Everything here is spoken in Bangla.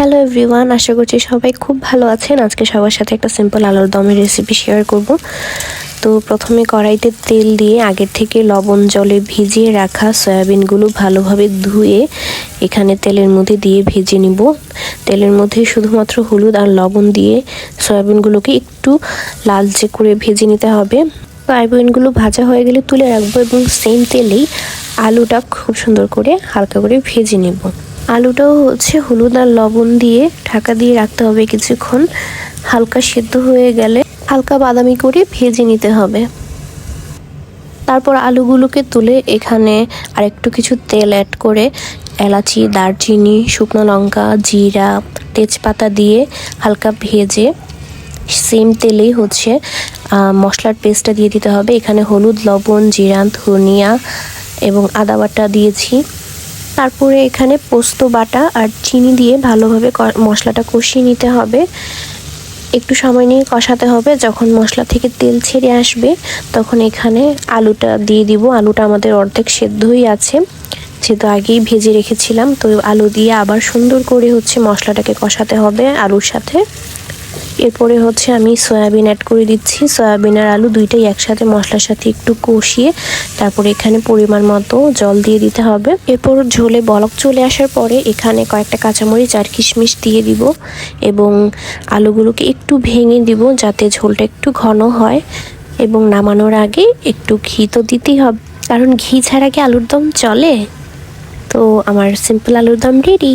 হ্যালো এভরিওয়ান আশা করছি সবাই খুব ভালো আছেন। আজকে সবার সাথে একটা সিম্পল আলুর দমের রেসিপি শেয়ার করব। তো প্রথমে কড়াইতে তেল দিয়ে আগের থেকে লবণ, জলে ভিজিয়ে রাখা সয়াবিনগুলো ভালোভাবে ধুয়ে এখানে তেলের মধ্যে দিয়ে ভেজে নিব। তেলের মধ্যে শুধুমাত্র হলুদ আর লবণ দিয়ে সয়াবিনগুলোকে একটু লালচে করে ভেজে নিতে হবে। সয়াবিনগুলো ভাজা হয়ে গেলে তুলে রাখব এবং সেম তেলেই আলুটা খুব সুন্দর করে হালকা করে ভেজে নেব। আলুটাও হচ্ছে হলুদ আর লবণ দিয়ে ঢাকা দিয়ে রাখতে হবে কিছুক্ষণ। হালকা সেদ্ধ হয়ে গেলে হালকা বাদামি করে ভেজে নিতে হবে। তারপর আলুগুলোকে তুলে এখানে আরেকটু কিছু তেল অ্যাড করে এলাচি, দারচিনি, শুকনো লঙ্কা, জিরা, তেজপাতা দিয়ে হালকা ভেজে সেম তেলেই হচ্ছে মশলার পেস্টটা দিয়ে দিতে হবে। এখানে হলুদ, লবণ, জিরা, ধনিয়া এবং আদা বাটা দিয়েছি। তারপরে এখানে পোস্ত বাটা আর চিনি দিয়ে ভালোভাবে মশলাটা কষিয়ে নিতে হবে। একটু সময় নিয়ে কষাতে হবে। যখন মশলা থেকে তেল ছেড়ে আসবে, তখন এখানে আলুটা দিয়ে দিব। আলুটা আমাদের অর্ধেক সেদ্ধই আছে। যেহেতু আগেই ভেজে রেখেছিলাম। তো আলু দিয়ে আবার সুন্দর করে হচ্ছে মশলাটাকে কষাতে হবে আলুর সাথে। এরপরে হচ্ছে আমি সয়াবিন অ্যাড করে দিচ্ছি। সয়াবিন আর আলু দুইটাই একসাথে মশলার সাথে একটু কষিয়ে তারপরে এখানে পরিমাণ মতো জল দিয়ে দিতে হবে। এরপর ঝোলে বলক চলে আসার পরে এখানে কয়েকটা কাঁচামরিচ আর কিশমিশ দিয়ে দিব এবং আলুগুলোকে একটু ভেঙে দিব যাতে ঝোলটা একটু ঘন হয় এবং নামানোর আগে একটু ঘি তো দিতেই হবে। কারণ ঘি ছাড়া কি আলুর দম চলে? তো আমার সিম্পল আলুর দম রেডি